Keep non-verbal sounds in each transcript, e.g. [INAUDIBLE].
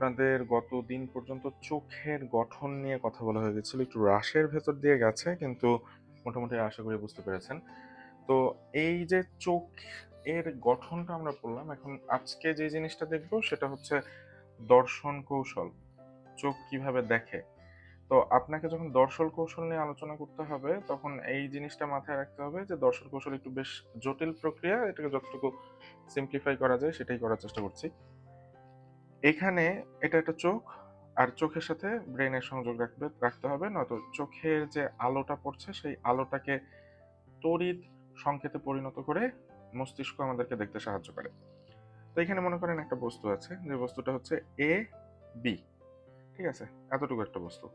আপনাদের গত দিন পর্যন্ত চোখের গঠন নিয়ে কথা বলা হয়ে গেছিল। একটু রাশের ভেতর দিয়ে গেছে, কিন্তু মোটামুটি আশা করি বুঝতে পেরেছেন। তো এই যে চোখ এর গঠনটা আমরা পড়লাম এখন আজকে যে জিনিসটা দেখব সেটা হচ্ছে দর্শন কৌশল। চোখ কীভাবে দেখে। তো আপনাকে যখন দর্শন কৌশল নিয়ে আলোচনা করতে হবে, তখন এই জিনিসটা মাথায় রাখতে হবে যে দর্শন কৌশল একটু বেশ জটিল প্রক্রিয়া। এটাকে যতটুকু সিম্পলিফাই করা যায় সেটাই করার চেষ্টা করছি। এখানে এটা একটা চোখ, আর চোখের সাথে ব্রেনের সংযোগ রাখবে, রাখতে হবে, নয়তো চোখের যে আলোটা পড়ছে, সেই আলোটাকে তড়িৎ সংকেতে পরিণত করে মস্তিষ্ক আমাদেরকে দেখতে সাহায্য করে। তো এখানে মনে করেন একটা বস্তু আছে, যে বস্তুটা হচ্ছে এ বি ঠিক আছে? এতটুকু একটা বস্তু।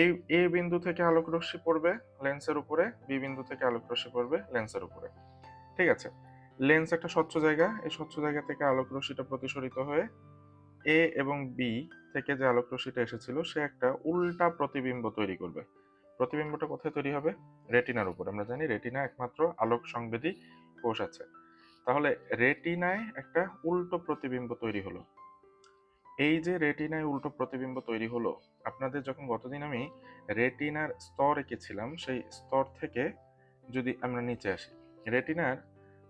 এই এ বিন্দু থেকে আলোক রশ্মি পড়বে লেন্সের উপরে বি বিন্দু থেকে আলোক রশ্মি পড়বে লেন্সের উপরে, ঠিক আছে? লেন্স একটা স্বচ্ছ জায়গা, এই স্বচ্ছ জায়গা থেকে আলোক রশ্মিটা প্রতিসরিত হয়ে এ এবং বি থেকে যে আলোক রশ্মিটা এসেছিল, সে একটা উল্টা প্রতিবিম্ব তৈরি করবে। প্রতিবিম্বটা কোথায় তৈরি হবে? রেটিনার উপর। আমরা জানি রেটিনা একমাত্র আলোক সংবেদী কোষ আছে। তাহলে রেটিনায় একটা উল্টো প্রতিবিম্ব তৈরি হলো। এই যে রেটিনায় উল্টো প্রতিবিম্ব তৈরি হলো, আপনাদের যখন গতদিন আমি রেটিনার স্তর এঁকেছিলাম, সেই স্তর থেকে যদি আমরা নিচে আসি, রেটিনার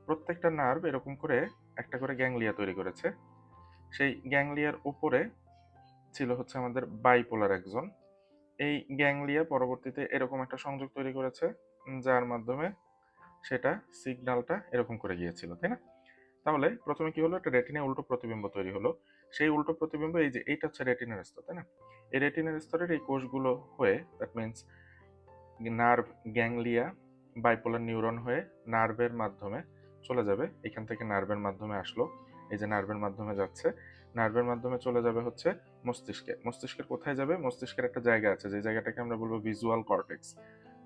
প্রত্যেকটা নার্ভ এরকম করে একটা করে গ্যাংলিয়া তৈরি করেছে। সেই গ্যাংলিয়ার উপরে ছিল হচ্ছে আমাদের বাইপোলার একজন। এই গ্যাংলিয়া পরবর্তীতে এরকম একটা সংযোগ তৈরি করেছে, যার মাধ্যমে সেটা সিগন্যালটা এরকম করে গিয়েছিল, তাই না? তাহলে প্রথমে কি হলো? একটা রেটিনে উল্টো প্রতিবিম্ব তৈরি হলো। সেই উল্টো প্রতিবিম্ব, এই যে এইটা হচ্ছে রেটিনের স্তর, তাই না? এই রেটিনের স্তরের এই কোষগুলো হয়ে that means nerve ganglia bipolar neuron হয়ে নার্ভের মাধ্যমে চলে যাবে। এখান থেকে নার্ভের মাধ্যমে আসলো। এই যে নার্ভের মাধ্যমে যাচ্ছে নার্ভের মাধ্যমে চলে যাবে হচ্ছে মস্তিষ্কে। মস্তিষ্কের কোথায় যাবে? মস্তিষ্কের একটা জায়গা আছে, যে জায়গাটাকে আমরা বলব ভিজুয়াল কর্টেক্স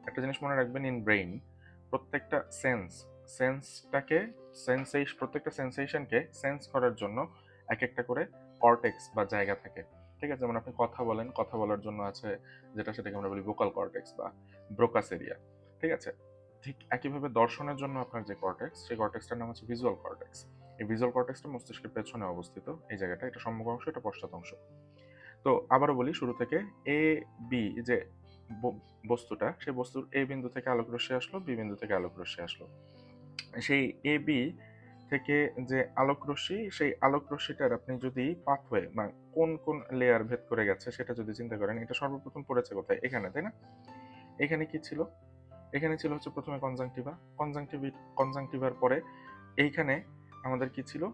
একটা জিনিস মনে রাখবেন ইন ব্রেইন প্রত্যেকটা সেন্স সেন্সটাকে সেন্সেশ প্রত্যেকটা সেন্সেশনকে সেন্স করার জন্য এক একটা করে কর্টেক্স বা জায়গা থাকে। ঠিক আছে? যেমন আপনি কথা বলেন, কথা বলার জন্য আছে যেটা সেটাকে আমরা বলি ভোকাল কর্টেক্স বা ব্রোকাস এরিয়া ঠিক আছে? ঠিক একইভাবে দর্শনের জন্য আপনার যে কর্টেক্স সেই কর্টেক্সটার নাম হচ্ছে ভিজুয়াল কর্টেক্স এই ভিজুয়াল কর্টেক্সটা মস্তিষ্কের পেছনে অবস্থিত, এই জায়গাটা, এটা সম্মুখ অংশ, এটা পশ্চাৎ অংশ। তো আবারও বলি, শুরু থেকে এ বি যে বস্তুটা, সেই বস্তুর এ বিন্দু থেকে আলোক রশ্মি আসলো বি বিন্দু থেকে আলোক রশ্মি আসলো। সেই এ বি থেকে যে আলোক রশ্মি, সেই আলোক রশ্মিটার আপনি যদি পাথওয়ে বা কোন কোন লেয়ার ভেদ করে গেছে, সেটা যদি চিন্তা করেন, এটা সর্বপ্রথম পড়েছে কোথায়? এখানে, তাই না? এখানে কি ছিল? এখানে ছিল হচ্ছে প্রথমে কনজাংটিভা কনজাংটিভি কনজাংটিভার পরে, এইখানে আমাদের কি ছিল?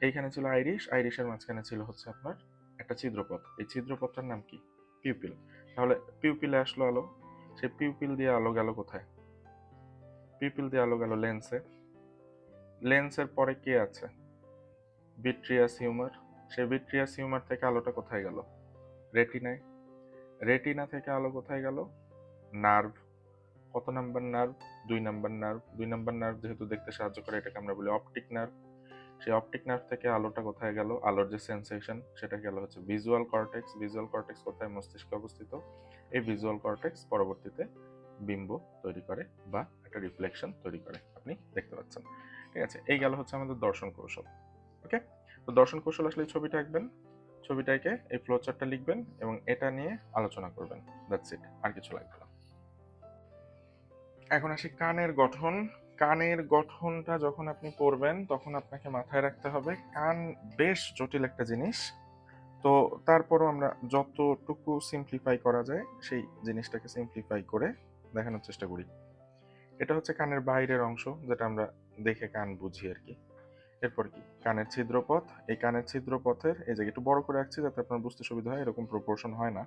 এইখানে ছিল আইরিশ, আইরিশের মাঝখানে ছিল হচ্ছে আপনার একটা ছিদ্রপথ। এই ছিদ্রপথটার নাম কি? পিউপিল। তাহলে পিউপিলে আসলো আলো। সেই পিউপিল দিয়ে আলো গেল কোথায়? পিউপিল দিয়ে আলো গেল লেন্সে। লেন্সের পরে কে আছে? Vitreous humour. সেই ভিট্রিয়াস হিউমার থেকে আলোটা কোথায় গেল? রেটিনায়। রেটিনা থেকে আলো কোথায় গেল? নার্ভ। কত নাম্বার নার্ভ? দুই নাম্বার নার্ভ। দুই নাম্বার নার্ভ যেহেতু দেখতে সাহায্য করে, এটাকে আমরা বলি অপটিক নার্ভ। সেই অপটিক নার্ভ থেকে আলোটা কোথায় গেল? আলোর যে সেন্সেশন সেটা গেল হচ্ছে ভিজুয়াল কর্টেক্স ভিজুয়াল কর্টেক্স কোথায়? মস্তিষ্কে অবস্থিত। এই ভিজুয়াল কর্টেক্স পরবর্তীতে বিম্ব তৈরি করে বা একটা রিফ্লেকশন তৈরি করে। আপনি দেখতে পাচ্ছেন। ঠিক আছে, এই গেল হচ্ছে আমাদের দর্শন কৌশল। ওকে? তো দর্শন কৌশল আসলে ছবিটা আঁকবেন। ছবিটাকে এই ফ্লোচারটা লিখবেন এবং এটা নিয়ে আলোচনা করবেন। দ্যাটস ইট আর কিছু লাগবে না। এখন আসি কানের গঠন। কানের গঠনটা যখন আপনি পড়বেন তখন আপনাকে মাথায় রাখতে হবে, কান বেশ জটিল একটা জিনিস। তো তারপরও আমরা যতটুকু সিম্পলিফাই করা যায়, সেই জিনিসটাকে সিম্পলিফাই করে দেখানোর চেষ্টা করি। এটা হচ্ছে কানের বাইরের অংশ, যেটা আমরা দেখে কান বুঝি আর কি। এরপর কি? কানের ছিদ্রপথ। এই কানের ছিদ্রপথের, এই জায়গা একটু বড় করে রাখছি যাতে আপনার বুঝতে সুবিধা হয়, এরকম প্রপোর্শন হয় না।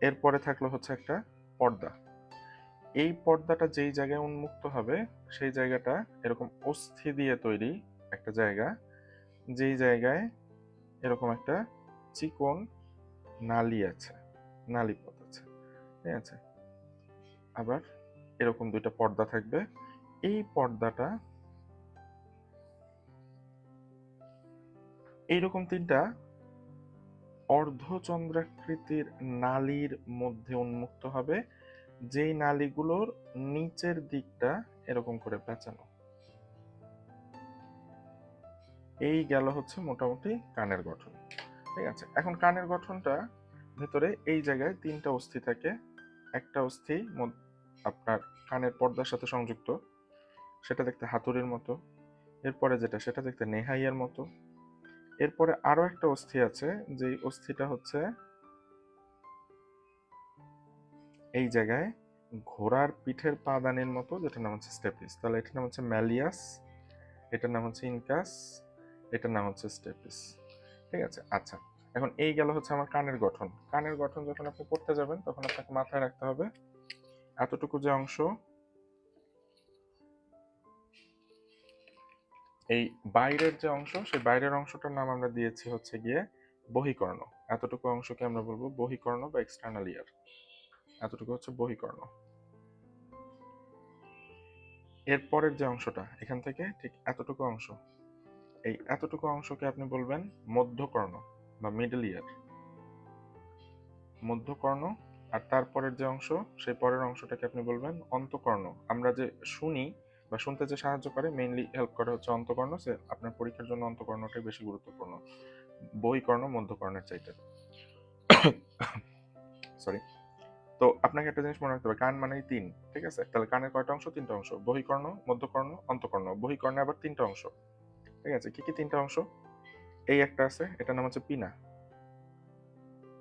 এরপরে থাকল হচ্ছে একটা পর্দা। এই পর্দাটা যেই জায়গায় উন্মুক্ত হবে, সেই জায়গাটা এরকম অস্থি দিয়ে তৈরি একটা জায়গা। যেই জায়গায় এরকম একটা চিকন নালি আছে, নালী পথ আছে, ঠিক আছে? আবার এরকম দুইটা পর্দা থাকবে। এই পর্দাটা এইরকম তিনটা অর্ধচন্দ্রাকৃতির নালীর মধ্যে উন্মুক্ত হবে। যেই নালীগুলোর নিচের দিকটা এরকম করে পেঁচানো। এই গেল হচ্ছে মোটামুটি কানের গঠন, ঠিক আছে? এখন কানের গঠনটা ভেতরে এই জায়গায় তিনটা অস্থি থাকে। একটা অস্থি আপনার কানের পর্দার সাথে সংযুক্ত, সেটা দেখতে হাতুড়ির মতো। এরপরে যেটা, সেটা দেখতে নেহাইয়ের মতো। এরপরে আরও একটা অস্থি আছে, যেই অস্থিটা হচ্ছে এই জায়গায় ঘোড়ার পিঠের পাদানির মতো যেটার নাম হচ্ছে স্টেপিস। তাহলে এটার নাম হচ্ছে ম্যালিয়াস, এটার নাম হচ্ছে ইনকাস, এটার নাম হচ্ছে স্টেপিস। ঠিক আছে? আচ্ছা এখন এই গেল হচ্ছে আমার কানের গঠন। কানের গঠন যখন আপনি পড়তে যাবেন, তখন আপনাকে মাথায় রাখতে হবে এতটুকু যে অংশ। এই বাইরের যে অংশ, সেই বাইরের অংশটার নাম আমরা দিয়েছি হচ্ছে গিয়ে বহিকর্ণ। এতটুকু অংশকে আমরা বলব বহিকর্ণ বা এক্সটার্নাল ইয়ার এতটুকু হচ্ছে বহিকর্ণ। এরপরের যে অংশটা, এখান থেকে ঠিক এতটুকু অংশ। এই এতটুকু অংশকে আপনি বলবেন মধ্যকর্ণ বা মিডল ইয়ার মধ্যকর্ণ আর তারপরের যে অংশ সেই পরের অংশটাকে আপনি বলবেন অন্তকর্ণ। আমরা যে শুনি বা শুনতে যে সাহায্য করে মেইনলি হেল্প করে হচ্ছে অন্তকর্ণ, সে আপনার পরীক্ষার জন্য অন্তকর্ণটাই বেশি গুরুত্বপূর্ণ। বহিকর্ণ, মধ্যকর্ণের চাইতে। [COUGHS] সরি তো আপনাকে একটা জিনিস মনে রাখতে হবে, কান মানেই তিন, ঠিক আছে? তাহলে কানের কয়টা অংশ? তিনটা অংশ। বহিকর্ণ, মধ্যকর্ণ, অন্তকর্ণ। বহিকর্ণে আবার তিনটা অংশ, ঠিক আছে? কি কি তিনটা অংশ? এই একটা আছে, এটার নাম হচ্ছে পিনা,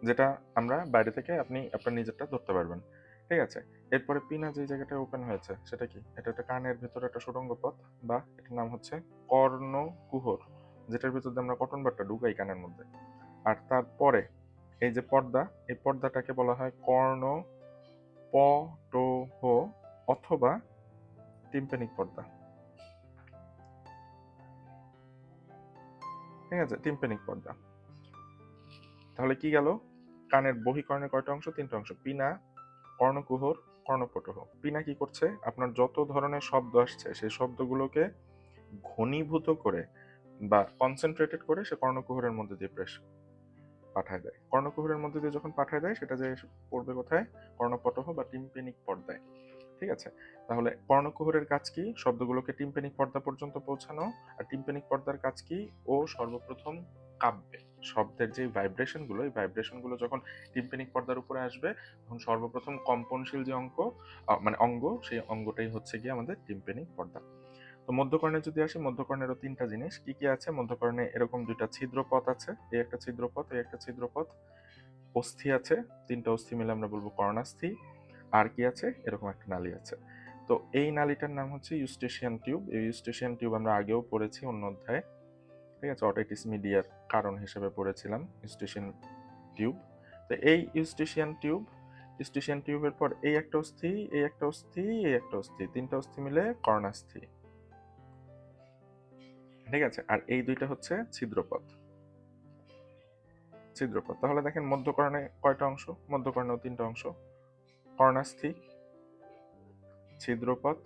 যেটা আমরা বাইরে থেকে আপনি আপনার নিজেরটা ধরতে পারবেন, ঠিক আছে? এরপরে পিনা যে জায়গাটা ওপেন হয়েছে, সেটা কি? এটা একটা কানের ভেতরে একটা সুড়ঙ্গ পথ বা এটার নাম হচ্ছে কর্ণকুহর, যেটার ভিতর দিয়ে আমরা কটন বারটা ঢুকাই কানের মধ্যে। আর তারপরে এই যে পর্দা, এই পর্দাটাকে বলা হয় কর্ণ পটহ অথবা টিম্পেনিক পর্দা। ঠিক আছে টিম্পেনিক পর্দা। তাহলে কি গেল? কানের বহিকর্ণের কয়টা অংশ? তিনটা অংশ। পিনা, কর্ণকুহর, কর্ণপটহ। পিনা কি করছে? আপনার যত ধরনের শব্দ আসছে, সেই শব্দগুলোকে ঘনীভূত করে বা কনসেন্ট্রেটেড করে সে কর্ণকুহরের মধ্যে দিয়ে প্রেস পাঠায় দেয়। কর্ণকুহরের মধ্যে দিয়ে যখন পাঠায় দেয়, সেটা যে পড়বে কোথায়? কর্ণপটহ বা টিম্পেনিক পর্দায়। ঠিক আছে? তাহলে কর্ণকুহরের কাজ কি? শব্দগুলোকে টিম্পেনিক পর্দা পর্যন্ত পৌঁছানো আর টিম্পেনিক পর্দার কাজ কি? ও সর্বপ্রথম কাব্যে শব্দের যে ভাইব্রেশনগুলো এই ভাইব্রেশনগুলো যখন টিম্পেনিক পর্দার উপরে আসবে, তখন সর্বপ্রথম কম্পনশীল যে অঙ্ক মানে অঙ্গ, সেই অঙ্গটাই হচ্ছে গিয়ে আমাদের টিম্পেনিক পর্দা। তো মধ্যকর্ণে যদি আসি, মধ্যকর্ণেরও তিনটা জিনিস। কি কি আছে? মধ্যকর্ণে এরকম দুইটা ছিদ্রপথ আছে। এই একটা ছিদ্রপথ, এই একটা ছিদ্রপথ। অস্থি আছে, তিনটা অস্থি মিলে আমরা বলব কর্ণাস্থি। আর কি আছে? এরকম একটা নালী আছে। তো এই নালীটার নাম হচ্ছে ইউস্টেশিয়ান টিউব। এই ইউস্টেশিয়ান টিউব আমরা আগেও পড়েছি অন্য অধ্যায়ে। ঠিক আছে? অটাইটিস মিডিয়ার কারণ হিসেবে পড়েছিলাম ইউস্টেশিয়ান টিউব। তো এই ইউস্টেশিয়ান টিউব, ইউস্টেশিয়ান টিউবের পর এই একটা অস্থি, এই একটা অস্থি, এই একটা অস্থি। তিনটা অস্থি মিলে কর্ণাস্থি। ঠিক আছে? আর এই দুইটা হচ্ছে ছিদ্রপথ। ছিদ্রপথ। তাহলে দেখেন মধ্যকর্ণে কয়টা অংশ? মধ্যকর্ণেও তিনটা অংশ। কর্ণাস্থি ছিদ্রপথ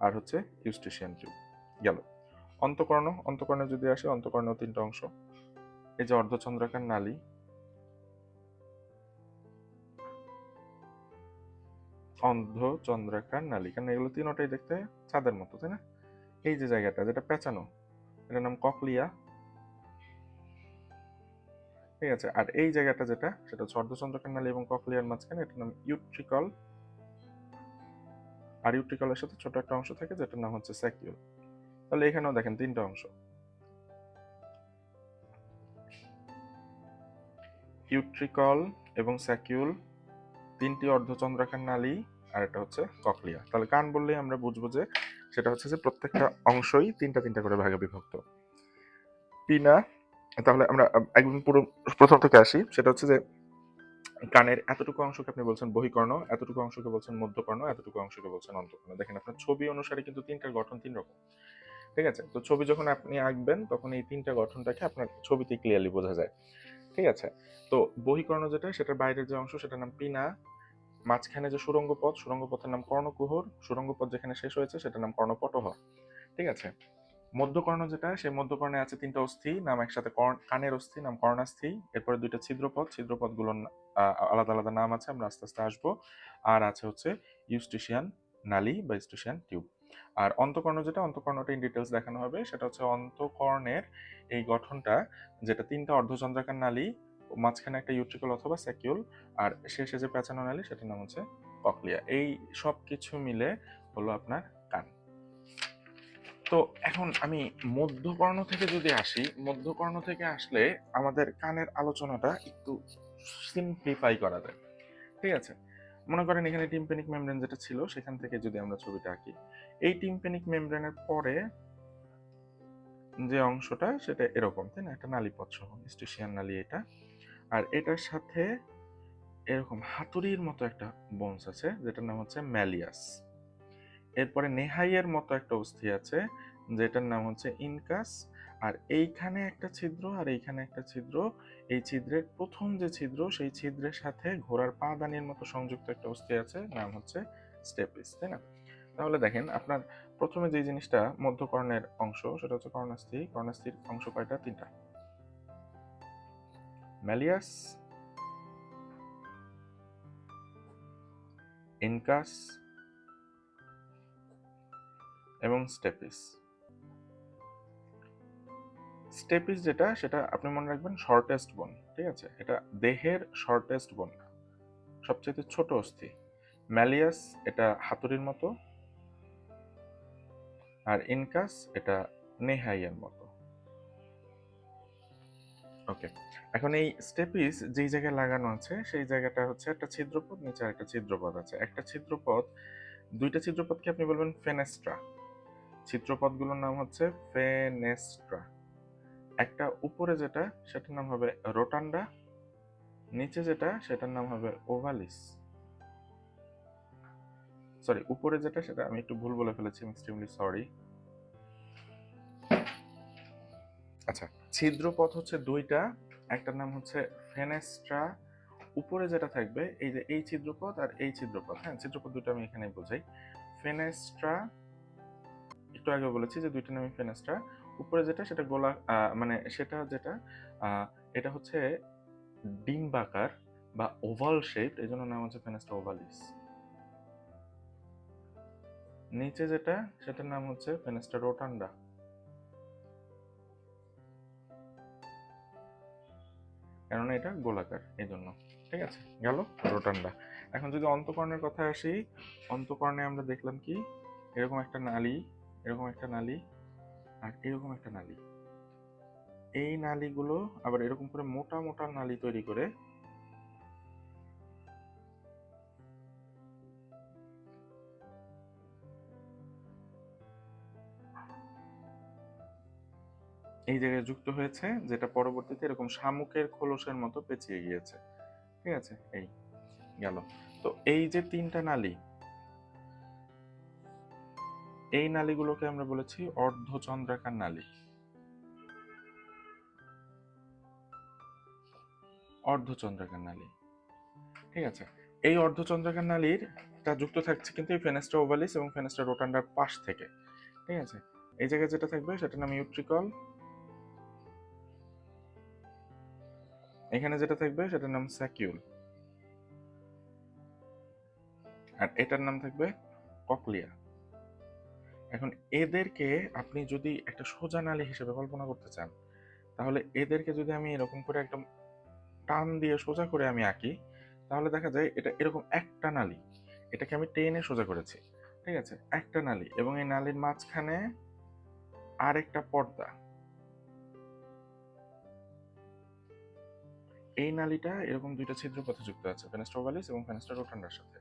আর হচ্ছে ইউস্টেশিয়ান টিউব গেল। অন্তকর্ণ। অন্তকর্ণে যদি আসে, অন্তকর্ণেও তিনটা অংশ। এই যে অর্ধচন্দ্রাকার নালী। অর্ধচন্দ্রাকার নালী। কারণ এগুলো তিনটাই দেখতে চাঁদের মতো, তাই না? এই যে জায়গাটা, যেটা পেঁচানো। এটার নাম ককলিয়া। ঠিক আছে, আর এই জায়গাটা যেটা, সেটা হচ্ছে অর্ধচন্দ্রাকার নালী এবং ককলিয়ার মাঝখানে, এটার নাম ইউট্রিকল। আর ইউট্রিকলের সাথে ছোট একটা অংশ থাকে, যেটার নাম হচ্ছে স্যাকিউল। তাহলে এখানেও দেখেন তিনটা অংশ। ইউট্রিকল এবং স্যাকিউল, তিনটি অর্ধচন্দ্রাকার নালী, আর এটা হচ্ছে ককলিয়া। তাহলে কান বললেই আমরা বুঝব যে সেটা হচ্ছে যে প্রত্যেকটা অংশই তিনটা তিনটা করে ভাগে বিভক্ত। পিনা, তাহলে আমরা একদম পুরো প্রথম থেকে আসি। সেটা হচ্ছে যে কানের এতটুকু অংশকে আপনি বলছেন বহিকর্ণ, এতটুকু অংশকে বলছেন মধ্যকর্ণ, এতটুকু অংশকে বলছেন অন্তকর্ণ। দেখেন, আপনার ছবি অনুসারে কিন্তু তিনটার গঠন তিন রকম। ঠিক আছে? তো ছবি যখন আপনি আঁকবেন, তখন এই তিনটা গঠনটাকে আপনার ছবিতে ক্লিয়ারলি বোঝা যায়। ঠিক আছে? তো বহিকর্ণ যেটা, সেটার বাইরের যে অংশ, সেটার নাম পিনা। মাঝখানে যে সুরঙ্গ পথ সুরঙ্গ পথের নাম কর্ণকুহর সুরঙ্গ পথ যেখানে শেষ হয়েছে সেটার নাম কর্ণপটহ। ঠিক আছে? মধ্যকর্ণ যেটা, সেই মধ্যকর্ণে আছে তিনটা অস্থি, নাম একসাথে কানের অস্থি, নাম কর্ণাস্থি, এরপরে দুইটা ছিদ্রপথ ছিদ্রপথগুলোর আলাদা আলাদা নাম আছে, আমরা আস্তে আস্তে আসব। আর আছে হচ্ছে ইউস্টেশিয়ান নালী বা ইউস্টেশিয়ান টিউব। আর অন্তকর্ণ যেটা, অন্তকর্ণটা ইন ডিটেলস দেখানো হবে, সেটা হচ্ছে অন্তকর্ণের এই গঠনটা, যেটা তিনটা অর্ধচন্দ্রাকার নালী মাঝখানে একটা ইউট্রিকল অথবা স্যাকিউল, আর শেষে যে পেঁচানো নালী সেটার নাম হচ্ছে ককলিয়া। এই সব কিছু মিলে হলো আপনার কান। তো এখন আমি মধ্যকর্ণ থেকে যদি আসি, মধ্যকর্ণ থেকে আসলে আমাদের কানের আলোচনাটা একটু সিম্পলিফাই করা যায়। ঠিক আছে? মনে করেন এখানে টিম্পেনিক মেমব্রেন যেটা ছিল, সেখান থেকে যদি আমরা ছবিটা আঁকি। এই টিম্পেনিক মেমব্রেনের পরে যে অংশটা, সেটা এরকম, তাই না? একটা নালীপথ সহ, স্টেশিয়ান নালী এটা। আর এটার সাথে এরকম হাতুড়ির মতো একটা বোনস আছে, যেটার নাম হচ্ছে ম্যালিয়াস এরপরে নেহাইয়ের মতো একটা অস্থি আছে, যেটার নাম হচ্ছে ইনকাস আর এইখানে একটা ছিদ্র, আর এইখানে একটা ছিদ্র। এই ছিদ্রের প্রথম যে ছিদ্র, সেই ছিদ্রের সাথে ঘোড়ার পা দানির মতো সংযুক্ত একটা অস্থি আছে, নাম হচ্ছে স্টেপিস তাই না? তাহলে দেখেন, আপনার প্রথমে যে জিনিসটা মধ্যকর্ণের অংশ, সেটা হচ্ছে কর্ণাস্থি। কর্ণাস্থির অংশ কয়টা? তিনটা। ম্যালিয়াস ইনকাস এবং স্টেপিস স্টেপিস যেটা, সেটা আপনি মনে রাখবেন শর্টেস্ট বোন ঠিক আছে? এটা দেহের শর্টেস্ট বোন সবচেয়ে ছোট অস্থি। ম্যালিয়াস এটা হাতুড়ির মতো। আর ইনকাস এটা নেহাইয়ের মতো। ওকে। এখন এই স্টেপিস যেই জায়গায় লাগানো আছে, সেই জায়গাটা হচ্ছে একটা ছিদ্রপথ, নিচে একটা ছিদ্রপথ আছে। একটা ছিদ্রপথ, দুইটা ছিদ্রপথকে আপনি বলবেন ফেনেস্ট্রা। ছিদ্রপথগুলোর নাম হচ্ছে ফেনেস্ট্রা। একটা উপরে যেটা, সেটার নাম হবে রোটান্ডা, নিচে যেটা, সেটার নাম হবে ওভালিস। সরি, উপরে যেটা, সেটা আমি একটু ভুল বলে ফেলেছি এক্সট্রিমলি সরি আচ্ছা। ছিদ্রপথ হচ্ছে দুইটা, একটার নাম হচ্ছে ফেনেস্ট্রা, উপরে যেটা থাকবে, এই যে এই ছিদ্রপথ আর এই ছিদ্রপথ হ্যাঁ ছিদ্রপথ দুটো আমি এখানে বোঝাই। ফেনেস্ট্রা, একটু আগে বলেছি যে দুইটা নামই ফেনেস্ট্রা, উপরে যেটা সেটা গোলা মানে সেটা যেটা এটা হচ্ছে ডিম্বাকার বা ওভাল শেপ এই জন্য নাম হচ্ছে ফেনেস্ট্রা ওভালিস। নিচে যেটা, সেটার নাম হচ্ছে ফেনেস্ট্রা রোটান্ডা। কেননা এটা গোলাকার এই জন্য ঠিক আছে? গেল রোটান্ডা এখন যদি অন্তকর্ণের কথা আসি, অন্তকর্ণে আমরা দেখলাম কি? এরকম একটা নালি, এরকম একটা নালি, আর এরকম একটা নালি। এই নালিগুলো আবার এরকম করে মোটা মোটা নালি তৈরি করে এই জায়গায় যুক্ত হয়েছে, যেটা পরবর্তীতে এরকম শামুকের খোলসের মতো পেঁচিয়ে গিয়েছে। ঠিক আছে? এই গেল। তো এই যে তিনটা নালী, এই নালীগুলোকে আমরা বলেছি অর্ধচন্দ্রাকার নালী। অর্ধচন্দ্রাকার নালী। ঠিক আছে? এই অর্ধচন্দ্রাকার নালীর তা যুক্ত থাকছে কিন্তু এই ফেনেস্টা ওভালিস এবং ফেনেস্ট্রা রোটান্ডার পাশ থেকে। ঠিক আছে? এই জায়গায় যেটা থাকবে সেটার নাম ইউট্রিকল। এখানে যেটা থাকবে সেটার নাম স্যাকিউল। আর এটার নাম থাকবে ককলিয়া। এখন এদেরকে আপনি যদি একটা সোজা নালী হিসেবে কল্পনা করতে চান, তাহলে এদেরকে যদি আমি এরকম করে একদম টান দিয়ে সোজা করে আমি আঁকি, তাহলে দেখা যায় এটা এরকম একটা নালী, এটাকে আমি টেনে সোজা করেছি, ঠিক আছে? একটা নালী এবং এই নালীর মাঝখানে আরেকটা পর্দা। এই নালীটা এরকম দুইটা ছিদ্রপথে যুক্ত আছে ফেনেস্ট্রা ওভালিস এবং ফেনেস্ট্রা রোটান্ডার সাথে।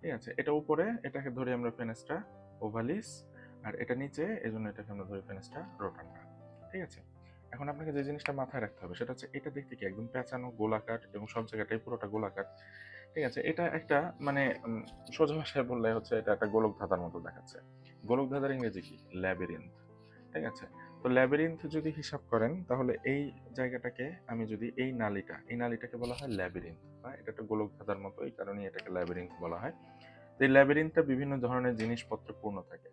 ঠিক আছে? এটা উপরে, এটাকে ধরি আমরা ফেনেস্ট্রা ওভালিস আর এটা নিচে এই জন্য এটাকে আমরা ধরি ফেনেস্ট্রা রোটান্ডা ঠিক আছে? এখন আপনাকে যে জিনিসটা মাথায় রাখতে হবে, সেটা হচ্ছে এটা দেখতে কি একদম পেঁচানো, গোলাকার এবং সব জায়গাটাই পুরোটা গোলাকার। ঠিক আছে? এটা একটা মানে সোজা ভাষায় বললে হচ্ছে এটা একটা গোলক ধাঁধার মতো দেখাচ্ছে। গোলক ধাঁধার ইংরেজি কি? ল্যাবেরিন্থ ঠিক আছে? তো ল্যাবেরিন্থ যদি হিসাব করেন, তাহলে এই জায়গাটাকে আমি যদি এই নালিটা, এই নালিটাকে বলা হয় ল্যাবেরিন্থ বা এটা একটা গোলক ধাঁধার মতো, এই কারণে এটাকে ল্যাবেরিন্থ বলা হয়। তো এই ল্যাবেরিন্থটা বিভিন্ন ধরনের জিনিসপত্র পূর্ণ থাকে,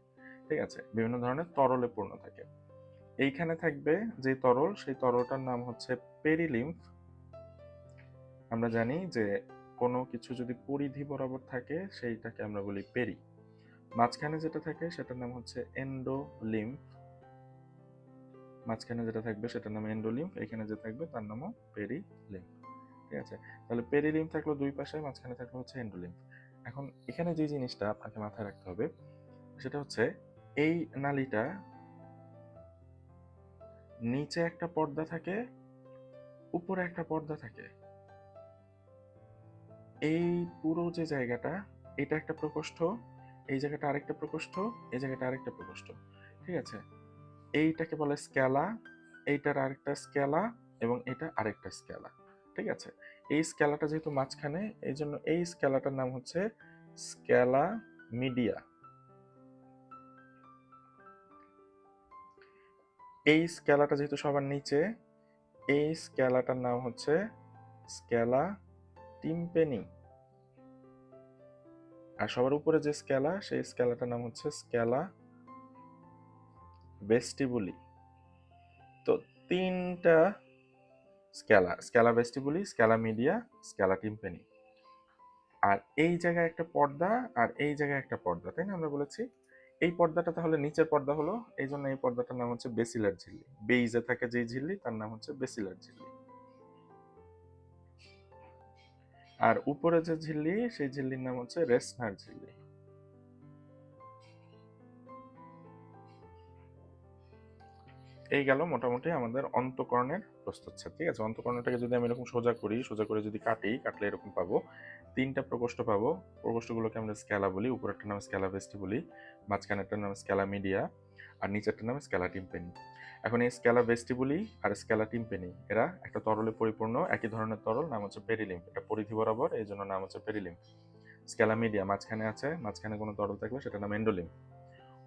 ঠিক আছে? বিভিন্ন ধরনের তরলে পূর্ণ থাকে। এইখানে থাকবে যে তরল, সেই তরলটার নাম হচ্ছে পেরিলিম্ফ আমরা জানি যে কোনো কিছু যদি পরিধি বরাবর থাকে, সেইটাকে আমরা বলি পেরি মাঝখানে যেটা থাকে, সেটার নাম হচ্ছে এন্ডোলিম্ফ মাঝখানে যেটা থাকবে সেটার নাম এন্ডোলিম্ফ এখানে যে থাকবে তার নামও পেরিলিম্ফ ঠিক আছে? তাহলে পেরিলিম্ফ থাকল দুই পাশে, মাঝখানে থাকল হচ্ছে এন্ডোলিম্ফ এখন এখানে যে জিনিসটা আপনাকে মাথায় রাখতে হবে, সেটা হচ্ছে এই নালীটা নিচে একটা পর্দা থাকে, উপরে একটা পর্দা থাকে। এই পুরো যে জায়গাটা, এটা একটা প্রকোষ্ঠ, এই জায়গাটা আরেকটা প্রকোষ্ঠ, এই জায়গাটা আরেকটা প্রকোষ্ঠ। ঠিক আছে? এইটাকে বলে স্কেলা, এইটার আরেকটা স্কেলা এবং এটা আরেকটা স্কেলা, ঠিক আছে? এই স্কেলাটা যেহেতু মাঝখানে এই জন্য এই স্কেলাটার নাম হচ্ছে স্কেলা মিডিয়া। এই স্কেলাটা যেহেতু সবার নিচে, এই স্কেলাটার নাম হচ্ছে স্কেলা টিম্পেনি। আর সবার উপরে যে স্কেলা, সেই স্কেলাটার নাম হচ্ছে স্ক্যালা ভেস্টিবুলি তো তিনটা scala scala vestibuli scala media scala tympani আর এই জায়গায় একটা পর্দা আর এই জায়গায় একটা পর্দা, তাই না? আমরা বলেছি এই পর্দাটা তাহলে নিচের পর্দা হলো এই জন্য এই পর্দাটার নাম হচ্ছে বেসিলার ঝিল্লি। বেইজে থাকে যে ঝিল্লি, তার নাম হচ্ছে বেসিলার ঝিল্লি। আর উপরে যে ঝিল্লি, সেই ঝিল্লির নাম হচ্ছে রেসনার ঝিল্লি। এই গেল মোটামুটি আমাদের অন্তকরণের প্রস্তুচ্ছেদ ঠিক আছে? অন্তকরণটাকে যদি আমি এরকম সোজা করি, সোজা করে যদি কাটি, কাটলে এরকম পাবো। তিনটা প্রকোষ্ঠ পাবো। প্রকোষ্ঠগুলোকে আমরা স্ক্যালা বলি, উপরেরটার নাম স্ক্যালা ভেস্টি বলি, মাঝখানেরটার নাম স্ক্যালা মিডিয়া আর নিচেরটার নাম স্ক্যালা টিম্পেনি এখন এই স্ক্যালা ভেস্টিবুলি আর স্ক্যালা টিম্পেনি এরা একটা তরলে পরিপূর্ণ, একই ধরনের তরল, নাম হচ্ছে পেরিলিম্ফ এটা পরিধি বরাবর এই জন্য নাম হচ্ছে পেরিলিম্ফ স্ক্যালা মিডিয়া মাঝখানে আছে, মাঝখানে কোনো তরল থাকলে সেটা নাম এন্ডোলিম্ফ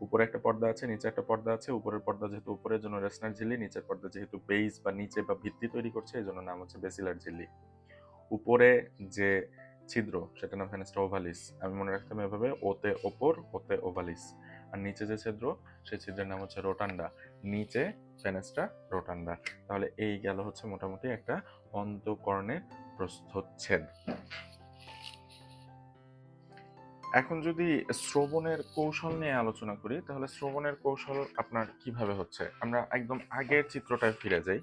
উপরে একটা পর্দা আছে, নিচে একটা পর্দা আছে, উপরের পর্দা যেহেতু উপরের জন্য রেসনার ঝিল্লি, নিচের পর্দা যেহেতু বেস বা নিচে বা ভিত্তি তৈরি করছে এই জন্য নাম হচ্ছে বেসিলার ঝিল্লি। উপরে যে ছিদ্র সেটা নাম ফেনেস্টা ওভালিস। আমি মনে রাখতাম এভাবে, ওতে ওপর, ওতে ওভালিস। আর নিচে যে ছিদ্র, সেই ছিদ্রের নাম হচ্ছে রোটান্ডা। নিচে ফেনেস্টা রোটান্ডা। তাহলে এই গেল হচ্ছে মোটামুটি একটা অন্তকরণের প্রস্থচ্ছেদ। এখন যদি শ্রবণের কৌশল নিয়ে আলোচনা করি, তাহলে শ্রবণের কৌশল আপনার কীভাবে হচ্ছে? আমরা একদম আগের চিত্রটায় ফিরে যাই।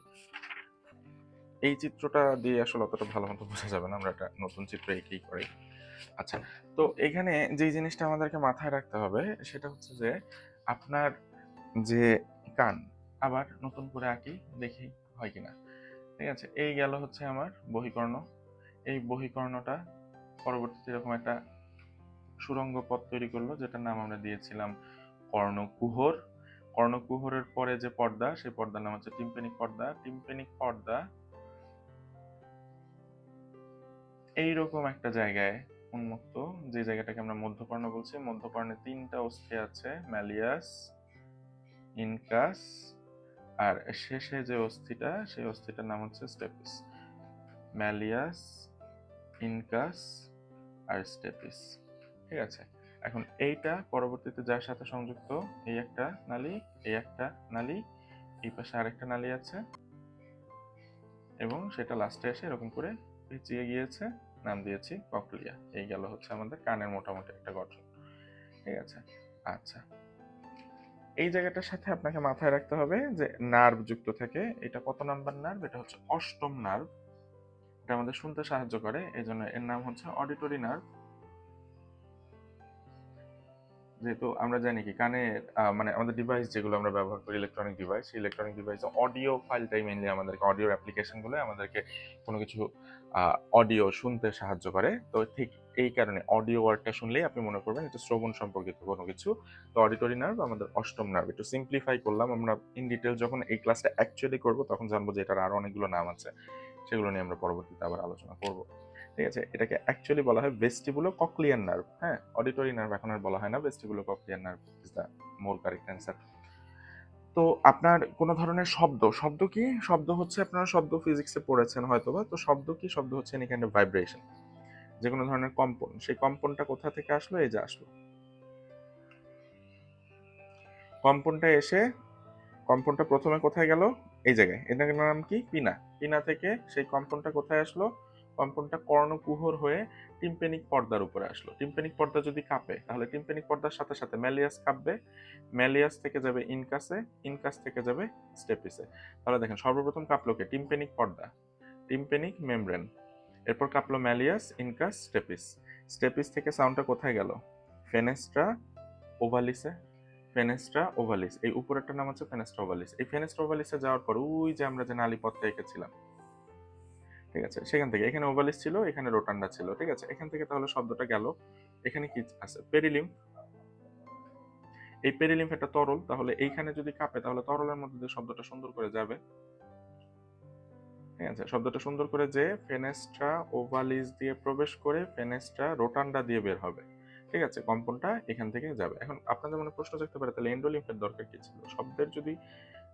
এই চিত্রটা দিয়ে আসলে অতটা ভালো মতো বোঝা যাবে না, আমরা একটা নতুন চিত্র এঁকেই করি। আচ্ছা তো এখানে যে জিনিসটা আমাদেরকে মাথায় রাখতে হবে, সেটা হচ্ছে যে আপনার যে কান, আবার নতুন করে আঁকি, দেখি হয় কিনা। ঠিক আছে, এই গেল হচ্ছে আমার বহিকর্ণ। এই বহিকর্ণটা পরবর্তীতে এরকম একটা সুরঙ্গ পথ তৈরি করল, যেটার নাম আমরা দিয়েছিলাম কর্ণকুহর। কর্ণকুহরের পরে যে পর্দা, সেই পর্দার নাম হচ্ছে টিম্পেনিক পর্দা। টিম্পেনিক পর্দা এইরকম একটা জায়গায় উন্মুক্ত, যে জায়গাটাকে আমরা মধ্যকর্ণ বলছি। মধ্যকর্ণে তিনটা অস্থি আছে, ম্যালিয়াস, ইনকাস, আর শেষে যে অস্থিটা, সেই অস্থিটার নাম হচ্ছে স্টেপিস। ম্যালিয়াস, ইনকাস, আর স্টেপিস। ঠিক আছে? এখন এইটা পরবর্তীতে যার সাথে সংযুক্ত, এই একটা নালি, এই একটা নালি, এই পাশে আরেকটা নালি আছে এবং সেটা লাস্টে এসে এরকম করে পেঁচিয়ে গিয়েছে, নাম দিয়েছি ককলিয়া। এই গেল হচ্ছে আমাদের কানের মোটামুটি একটা গঠন। ঠিক আছে? আচ্ছা। এই জায়গাটার সাথে আপনাকে মাথায় রাখতে হবে যে নার্ভ যুক্ত থাকে, এটা কত নাম্বার নার্ভ এটা হচ্ছে অষ্টম নার্ভ এটা আমাদের শুনতে সাহায্য করে এই জন্য এর নাম হচ্ছে অডিটরি নার্ভ যেহেতু আমরা জানি কি কানে মানে আমাদের ডিভাইস যেগুলো আমরা ব্যবহার করি ইলেকট্রনিক ডিভাইস সেই ইলেকট্রনিক ডিভাইসে অডিও ফাইলটাই মেনলি আমাদেরকে অডিও অ্যাপ্লিকেশনগুলো আমাদেরকে কোনো কিছু অডিও শুনতে সাহায্য করে। তো ঠিক এই কারণে অডিও ওয়ার্ডটা শুনলেই আপনি মনে করবেন এটা শ্রবণ সম্পর্কিত কোনো কিছু। তো অডিটরি নার্ভ আমাদের অষ্টম নার্ভ একটু সিম্পলিফাই করলাম। আমরা ইন ডিটেল যখন এই ক্লাসটা অ্যাকচুয়ালি করব, তখন জানব যে এটার আরও অনেকগুলো নাম আছে। সেগুলো নিয়ে আমরা পরবর্তীতে আবার আলোচনা করব। ঠিক আছে? এটাকে অ্যাকচুয়ালি বলা হয় ভেস্টিবুলো ককলিয়ান নার্ভ হ্যাঁ? অডিটরি নার্ভ এখন আর বলা হয় না vestibulocochlear nerve is the more correct answer তো আপনার কোনো ধরনের শব্দ শব্দ কি? শব্দ হচ্ছে আপনারা শব্দ ফিজিক্সে পড়েছেন হয়তোবা, তো শব্দ কি? শব্দ হচ্ছে এনি কাইন্ড অফ ভাইব্রেশন যে কোনো ধরনের কম্পন। সেই কম্পনটা কোথা থেকে আসলো? এই যে আসলো। কম্পনটা এসে, কম্পনটা প্রথমে কোথায় গেল? এই জায়গায়। এটার নাম কি? পিনা। পিনা থেকে সেই কম্পনটা কোথায় আসলো? কম্পনটা কর্ণকুহর হয়ে টিম্পেনিক পর্দার উপরে আসলো। টিম্পেনিক পর্দা যদি কাঁপে, তাহলে টিম্পেনিক পর্দার সাথে সাথে ম্যালিয়াস কাঁপবে। ম্যালিয়াস থেকে যাবে ইনকাসে, ইনকাস থেকে যাবে স্টেপিসে। তাহলে দেখেন, সর্বপ্রথম কাঁপলো কে? টিম্পেনিক পর্দা। Tympanic membrane. এরপর কাঁপলো ম্যালিয়াস, ইনকাস, স্টেপিস। স্টেপিস থেকে সাউন্ডটা কোথায় গেল? ফেনেস্ট্রা ওভালিসে। Fenestra ovalis. এই উপরেরটার নাম হচ্ছে ফেনেস্ট্রা ওভালিস। এই ফেনেস্ট্রা ওভালিসে যাওয়ার পর ওই যে আমরা যে নালী পথটা এঁকেছিলাম ঠিক আছে? সেখান থেকে, এখানে ওভালিস ছিল, এখানে রোটান্ডা ছিল, ঠিক আছে? এখান থেকে তাহলে শব্দটা গেল। এখানে কি আছে? পেরিলিম। এই পেরিলিম্ফ একটা তরল, তাহলে এইখানে যদি কাঁপে, তাহলে তরলের মধ্যে দিয়ে শব্দটা সুন্দর করে যাবে। ঠিক আছে? শব্দটা সুন্দর করে যে ফেনেস্ট্রা ওভালিস দিয়ে প্রবেশ করে ফেনেস্ট্রা রোটান্ডা দিয়ে বের হবে। ঠিক আছে? কম্পনটা এখান থেকে যাবে। এখন আপনাদের মনে প্রশ্ন থাকতে পারে, তাহলে এন্ডোলিম্ফের দরকার কি ছিল? শব্দের যদি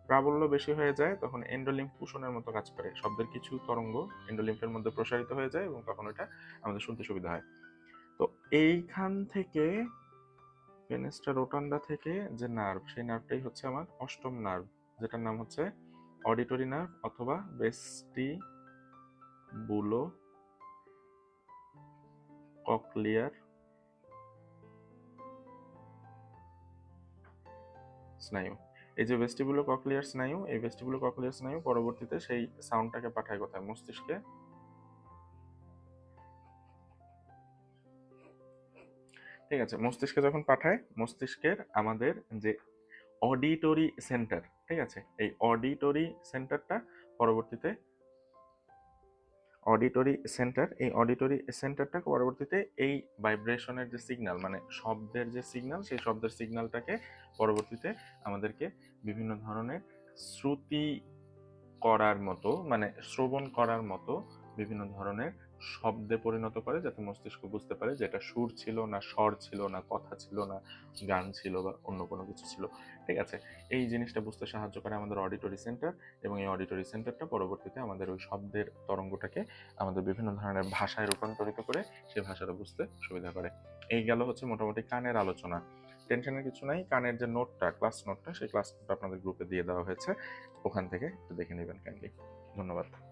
প্রাবল্য বেশি হয়ে যায়, তখন এন্ডোলিম্ফ কুশনের মতো কাজ করে। শব্দের কিছু তরঙ্গ এন্ডোলিম্ফের মধ্যে প্রসারিত হয়ে যায় এবং তখন এটা আমাদের শুনতে সুবিধা হয়। তো এইখান থেকে ফেনেস্ট্রা রোটান্ডা থেকে যে নার্ভ সেই নার্ভটাই হচ্ছে আমার অষ্টম নার্ভ যেটার নাম হচ্ছে অডিটরি নার্ভ অথবা বেস্টি বুলো ককলিয়ার স্নায়ু। এই যে ভেস্টিবুলো ককলিয়ার স্নায়ু এই ভেস্টিবুলো ককলিয়ার স্নায়ু পরবর্তীতে সেই সাউন্ডটাকে পাঠায় কোথায়? মস্তিষ্কে? ঠিক আছে, মস্তিষ্কে যখন পাঠায়, মস্তিষ্কের আমাদের যে অডিটরি সেন্টার ঠিক আছে, এই অডিটরি সেন্টারটা পরবর্তীতে অডিটরি সেন্টার এই অডিটরি সেন্টারটা পরবর্তীতে এই ভাইব্রেশনের যে সিগনাল মানে শব্দের যে সিগনাল সেই শব্দের সিগনালটাকে পরবর্তীতে আমাদেরকে বিভিন্ন ধরনের শ্রুতি করার মতো মানে শ্রবণ করার মতো বিভিন্ন ধরনের শব্দে পরিণত করে যাতে মস্তিষ্ক বুঝতে পারে যে এটা সুর ছিল না স্বর ছিল না, কথা ছিল না, গান ছিল বা অন্য কোনো কিছু ছিল। ঠিক আছে? এই জিনিসটা বুঝতে সাহায্য করে আমাদের অডিটরি সেন্টার এবং এই অডিটরি সেন্টারটা পরবর্তীতে আমাদের ওই শব্দের তরঙ্গটাকে আমাদের বিভিন্ন ধরনের ভাষায় রূপান্তরিত করে সেই ভাষাটা বুঝতে সুবিধা করে। এই গেল হচ্ছে মোটামুটি কানের আলোচনা। টেনশনের কিছু নাই, কানের যে নোটটা ক্লাস নোটটা সেই ক্লাস নোটটা আপনাদের গ্রুপে দিয়ে দেওয়া হয়েছে। ওখান থেকে একটু দেখে নেবেন কাইন্ডলি ধন্যবাদ।